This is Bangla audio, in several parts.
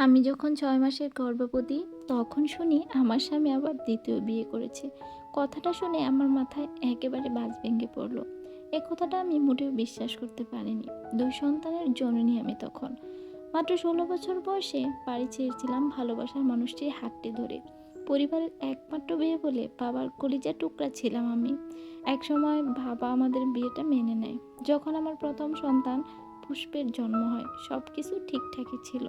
আমি যখন ছয় মাসের গর্ভবতী, তখন শুনি আমার স্বামী আবার দ্বিতীয় বিয়ে করেছে। কথাটা শুনে আমার মাথায় একেবারে বাজ ভেঙে পড়ল। এ কথাটা আমি মোটেও বিশ্বাস করতে পারিনি। দুই সন্তানের জননী আমি তখন। মাত্র ষোলো বছর বয়সে বাড়ি ছেড়েছিলাম ভালোবাসার মানুষটির হাতটি ধরে। পরিবারের একমাত্র বিয়ে বলে বাবার কলিজা টুকরা ছিলাম আমি। একসময় বাবা আমাদের বিয়েটা মেনে নেয়। যখন আমার প্রথম সন্তান পুষ্পের জন্ম হয় সব কিছু ঠিকঠাকই ছিল।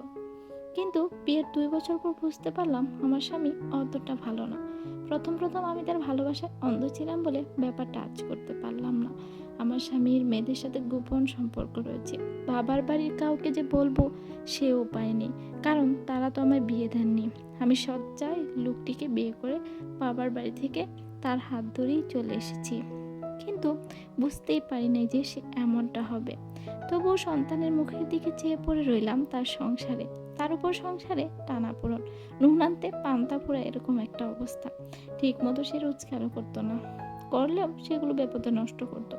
কিন্তু বিয়ের দুই বছর পর বুঝতে পারলাম আমার স্বামী অতটা ভালো না। প্রথম প্রথম আমি তার ভালোবাসায় অন্ধ ছিলাম বলে ব্যাপারটা আজ করতে পারলাম না। আমার স্বামীর মেয়েদের সাথে গোপন সম্পর্ক রয়েছে। বাবার বাড়ির কাউকে যে বলব সে উপায় নেই। কারণ তারা তো আমায় বিয়ে দেননি। আমি সজ্জায় লোকটিকে বিয়ে করে বাবার বাড়ি থেকে তার হাত ধরেই চলে এসেছি। কিন্তু বুঝতেই পারি নাই যে সে এমনটা হবে। তবুও সন্তানের মুখের দিকে চেয়ে পড়ে রইলাম তার সংসারে। তার উপর সংসারে টানা পূরণ। নুনান্তে পান্তা পোড়া এরকম একটা অবস্থা। ঠিক মতো সে রোজগারও করতো না। করলেও সেগুলো বিপদে নষ্ট করতো।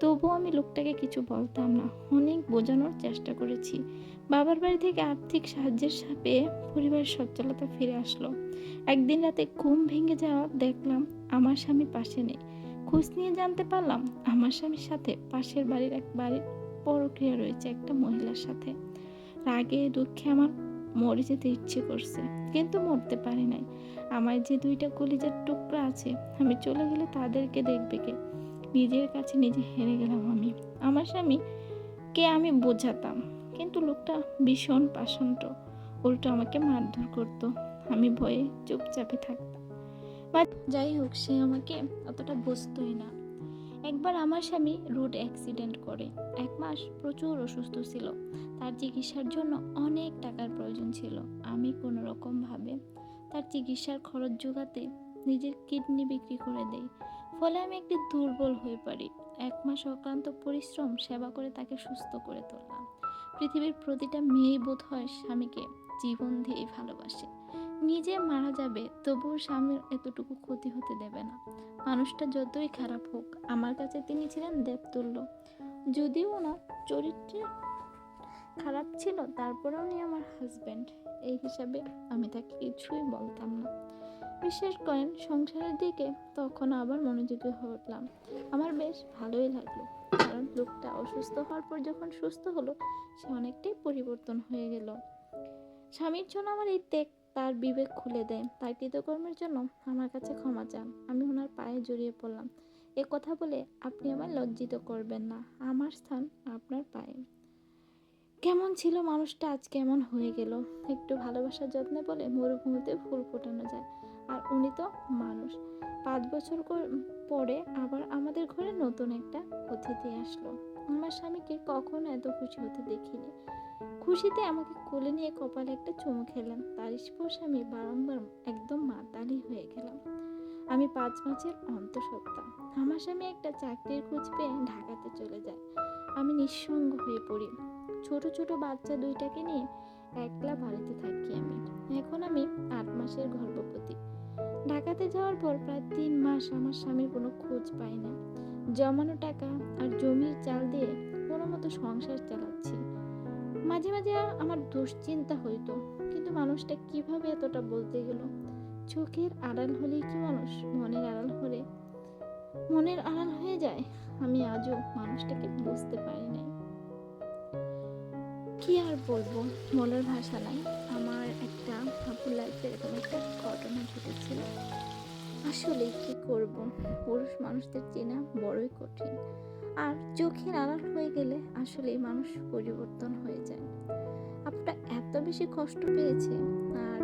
তবুও আমি লোকটাকে কিছু বলতাম না। অনেক বোঝানোর চেষ্টা করেছি। বাবার বাড়ি থেকে আর্থিক সাহায্যের সাপে পরিবারের সচ্ছলতা ফিরে আসলো। একদিন রাতে ঘুম ভেঙে যাওয়া দেখলাম আমার স্বামী পাশে নেই। খোঁজ নিয়ে জানতে পারলাম আমার স্বামীর সাথে পাশের বাড়ির এক বাড়ির পরক্রিয়া রয়েছে একটা মহিলার সাথে। রাগে, দুঃখে আমার মরে যেতে ইচ্ছে করছে, কিন্তু মরতে পারি নাই। আমার যে দুইটা কলিজার টুকরা আছে, আমি চলে গেলে তাদেরকে দেখবে কে? নিজের কাছে নিজে হেরে গেলাম আমি। আমার স্বামী কে আমি বোঝাতাম, কিন্তু লোকটা ভীষণ পাষান্ত উল্টো আমাকে মারধর করতো। আমি ভয়ে চুপচাপে থাকতাম। বা যাই হোক, সে আমাকে অতটা বুঝতোই না। একবার আমার স্বামী রোড অ্যাক্সিডেন্ট করে। এক মাস প্রচুর অসুস্থ ছিল। তার চিকিৎসার জন্য অনেক টাকার প্রয়োজন ছিল। আমি কোনো রকমভাবে তার চিকিৎসার খরচ জোগাতে নিজের কিডনি বিক্রি করে দেই। ফলে আমি একটি দুর্বল হয়ে পড়ি। এক মাস অক্লান্ত পরিশ্রম, সেবা করে তাকে সুস্থ করে তুললাম। পৃথিবীর প্রতিটা মেয়েই বোধ হয় স্বামীকে জীবন দিয়েই ভালোবাসে। নিজে মারা যাবে, তবুও স্বামীর এতটুকু ক্ষতি হতে দেবে না। মানুষটা যতই খারাপ হোক, আমার কাছে তিনি ছিলেন দেবতুল্য। যদিও ওনার চরিত্রে খারাপ ছিল তারপরেও উনি আমার হাজব্যান্ড এই হিসাবে আমি তাকে কিছুই বলতাম না। বিশ্বাস করেন, সংসারের দিকে তখন আবার মনোযোগী উঠলাম আমার বেশ ভালোই লাগল, কারণ লোকটা অসুস্থ হওয়ার পর যখন সুস্থ হলো, সে অনেকটাই পরিবর্তন হয়ে গেল। স্বামীর জন্য আমার এই ত্যাগ তার বিবেক খুলে দেয়। তার কৃতকর্মের জন্য আমার কাছে ক্ষমা চান। আমি ওনার পায়ে জড়িয়ে পড়লাম। এ কথা বলে আপনি আমার লজ্জিত করবেন না। আমার স্থান আপনার পায়ে। কেমন ছিল মানুষটা আজ কেমন হয়ে গেল? একটু ভালোবাসার যত্নে বলে মরুভূমিতে ফুল ফোটানো যায়। আর উনি তো মানুষ। পাঁচ বছর পরে আবার আমাদের ঘরে নতুন একটা অতিথি আসলো। আমার স্বামীকে কখনো এত খুশি হতে দেখিনি। খুশিতে আমাকে কোলে নিয়ে কপালে একটা চুমু খেলাম। তার স্পর্শে আমি বারংবার একদম মাতালি হয়ে গেলাম। আমি পাঁচ মাসের অন্তঃসত্ত্বা। আমার স্বামী একটা চাকরির খোঁজ পেয়ে ঢাকাতে চলে যায়। আমি নিঃসঙ্গ হয়ে পড়ি। ছোট ছোট বাচ্চা দুইটাকে নিয়ে একলা বাড়িতে থাকি আমি। এখন আমি আট মাসের গর্ভবতী। ঢাকাতে যাওয়ার পর প্রায় তিন মাস আমার স্বামীর কোনো খোঁজ পাই না। জমানো টাকা আর জমির চাল দিয়ে কোনো মতো সংসার চালাচ্ছি। মাঝে মাঝে আমার দুশ্চিন্তা হইতো, কিন্তু মানুষটা কীভাবে এতটা বলতে গেল? চোখের আড়াল হলেই কি মানুষ মনের আড়াল হলে? মনের আড়াল হয়ে যায়, আমি আজও মানুষটাকে বুঝতে পারি নাই। কি আর বলব? মনের ভাষা নাই। আমার একটা আসলে কি করব? পুরুষ মানুষদের চেনা বড়ই কঠিন। আর চোখের আড়াল হয়ে গেলে আসলে মানুষ পরিবর্তন হয়ে যায়। আপনারা এত বেশি কষ্ট পেয়েছে আর